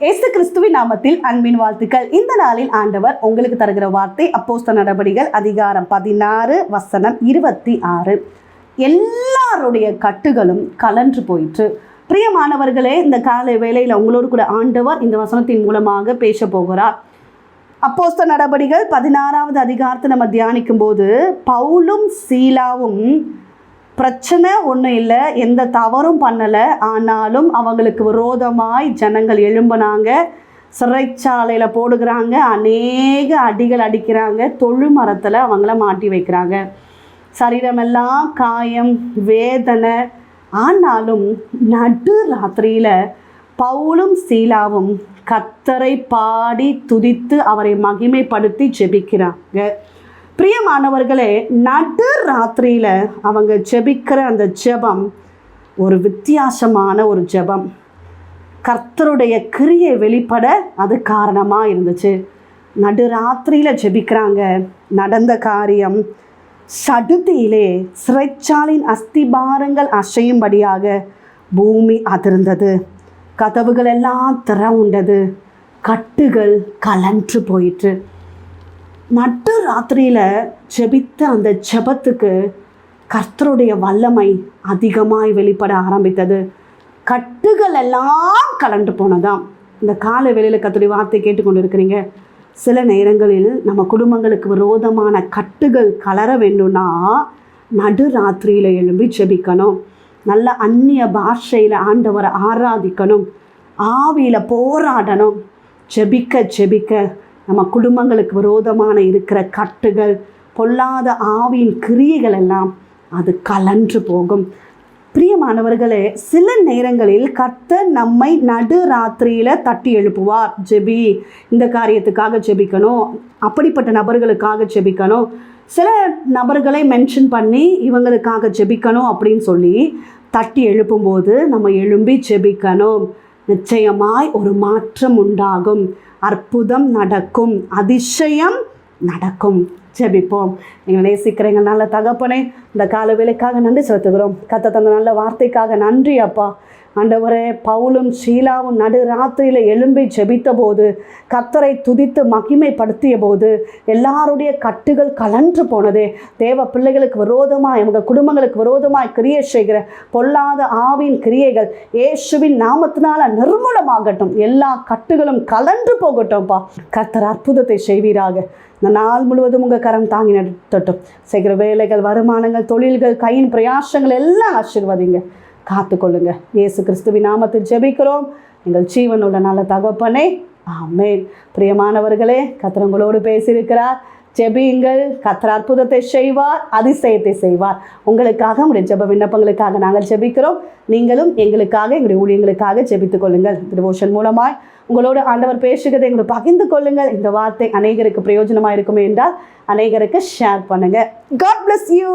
இயேசு கிறிஸ்துவின் நாமத்தில் அன்பின் வாழ்த்துக்கள். இந்த நாளில் ஆண்டவர் உங்களுக்கு தருகிற வார்த்தை அப்போஸ்த நடபடிகள் அதிகாரம் பதினாறு வசனம் இருபத்தி ஆறு. எல்லாருடைய கட்டுகளும் கலன்று போயிற்று. பிரியமானவர்களே இந்த காலை வேளையில் உங்களோடு கூட ஆண்டவர் இந்த வசனத்தின் மூலமாக பேச போகிறார். அப்போஸ்த நடபடிகள் பதினாறாவது அதிகாரத்தை நம்ம தியானிக்கும் போது பவுலும் சீலாவும் பிரச்சனை ஒன்றும் இல்லை. எந்த தவறும் பண்ணலை. ஆனாலும் அவங்களுக்கு விரோதமாய் ஜனங்கள் எழும்பினாங்க. சிறைச்சாலையில் போடுகிறாங்க. அநேக அடிகள் அடிக்கிறாங்க. தொழு மரத்தில் அவங்கள மாட்டி வைக்கிறாங்க. சரீரமெல்லாம் காயம் வேதனை. ஆனாலும் நடு ராத்திரியில் பவுலும் சீலாவும் கத்தரை பாடி துதித்து அவரை மகிமைப்படுத்தி ஜெபிக்கிறாங்க. பிரியமானவர்களே நடு ராத்திரியில் அவங்க ஜெபிக்கிற அந்த ஜெபம் ஒரு வித்தியாசமான ஒரு ஜெபம். கர்த்தருடைய கிரியை வெளிப்பட அது காரணமாக இருந்துச்சு. நடு ராத்திரியில் ஜெபிக்கிறாங்க. நடந்த காரியம் சடுதியிலே சிறைச்சாலின் அஸ்திபாரங்கள் அசையும்படியாக பூமி அதிர்ந்தது. கதவுகள் எல்லாம் திற உண்டது கட்டுகள் கலன்று போயிற்று. நட்டு ராத்திரியில் ஜெபித்த அந்த ஜெபத்துக்கு கர்த்தருடைய வல்லமை அதிகமாய் வெளிப்பட ஆரம்பித்தது. கட்டுகள் எல்லாம் கலண்டு போனதாம். இந்த கால வேளையில் கத்துடைய வார்த்தை கேட்டுக்கொண்டு இருக்கிறீங்க சில நேரங்களில் நம்ம குடும்பங்களுக்கு விரோதமான கட்டுகள் கலர வேண்டும்னா நடு ராத்திரியில் எழும்பி ஜெபிக்கணும். நல்ல அந்நிய பாஷையில் ஆண்டவரை ஆராதிக்கணும். ஆவியில் போராடணும். ஜெபிக்க ஜெபிக்க நம்ம குடும்பங்களுக்கு விரோதமான இருக்கிற கட்டுகள் பொல்லாத ஆவியின் கிரியைகள் எல்லாம் அது கலன்று போகும். பிரியமானவர்களே சில நேரங்களில் கர்த்தர் நம்மை நடு ராத்திரியில் தட்டி எழுப்புவார். ஜெபி இந்த காரியத்துக்காக ஜெபிக்கணும் அப்படிப்பட்ட நபர்களுக்காக ஜெபிக்கணும். சில நபர்களை மென்ஷன் பண்ணி இவங்களுக்காக ஜெபிக்கணும் அப்படின்னு சொல்லி தட்டி எழுப்பும்போது நம்ம எழும்பி ஜெபிக்கணும். நிச்சயமாய் ஒரு மாற்றம் உண்டாகும். அற்புதம் நடக்கும் அதிசயம் நடக்கும். ஜெபிப்போம். நீங்கள் நேசிக்கிறீங்க நல்ல தகப்பனே இந்த கால வேலைக்காக நன்றி செலுத்துகிறோம். கத்த தந்த நல்ல வார்த்தைக்காக நன்றி அப்பா. ஆண்டவரே பவுலும் ஷீலாவும் நடு ராத்திரியில் எழும்பி ஜெபித்த போது கத்தரை துதித்து மகிமைப்படுத்திய போது எல்லாருடைய கட்டுகள் கலன்று போனதே. தேவ பிள்ளைகளுக்கு விரோதமாக இவங்க குடும்பங்களுக்கு விரோதமாய் கிரியை செய்கிற பொல்லாத ஆவின் கிரியைகள் இயேசுவின் நாமத்தினால நிர்மூலமாகட்டும். எல்லா கட்டுகளும் கலன்று போகட்டும்ப்பா கர்த்தர் அற்புதத்தை செய்வீராக. இந்த நாள் முழுவதும் உங்கள் கரம் தாங்கி நடத்தட்டும் செய்கிற வேலைகள் வருமானங்கள் தொழில்கள் கையின் பிரயாசங்கள் எல்லாம் ஆசீர்வதிங்க. காத்துக்கொள்ளுங்க. இயேசு கிறிஸ்துவின் நாமத்தில் ஜெபிக்கிறோம். எங்கள் ஜீவனுள்ள நல்ல தகப்பனே ஆமேன். பிரியமானவர்களே கத்திரங்களோடு பேசியிருக்கிறார். ஜெபியுங்கள். கத்திர அற்புதத்தை செய்வார் அதிசயத்தை செய்வார். உங்களுக்காக உங்களுடைய ஜெப விண்ணப்பங்களுக்காக நாங்கள் ஜெபிக்கிறோம். நீங்களும் எங்களுக்காக எங்களுடைய ஊழியங்களுக்காக ஜெபித்துக் கொள்ளுங்கள். டிவோஷன் மூலமாய் உங்களோடு ஆண்டவர் பேசுகிறதை எங்களை பகிர்ந்து கொள்ளுங்கள். இந்த வார்த்தை அநேகருக்கு பிரயோஜனமாக இருக்குமே என்றால் அநேகருக்கு ஷேர் பண்ணுங்கள் காட் பிளஸ் யூ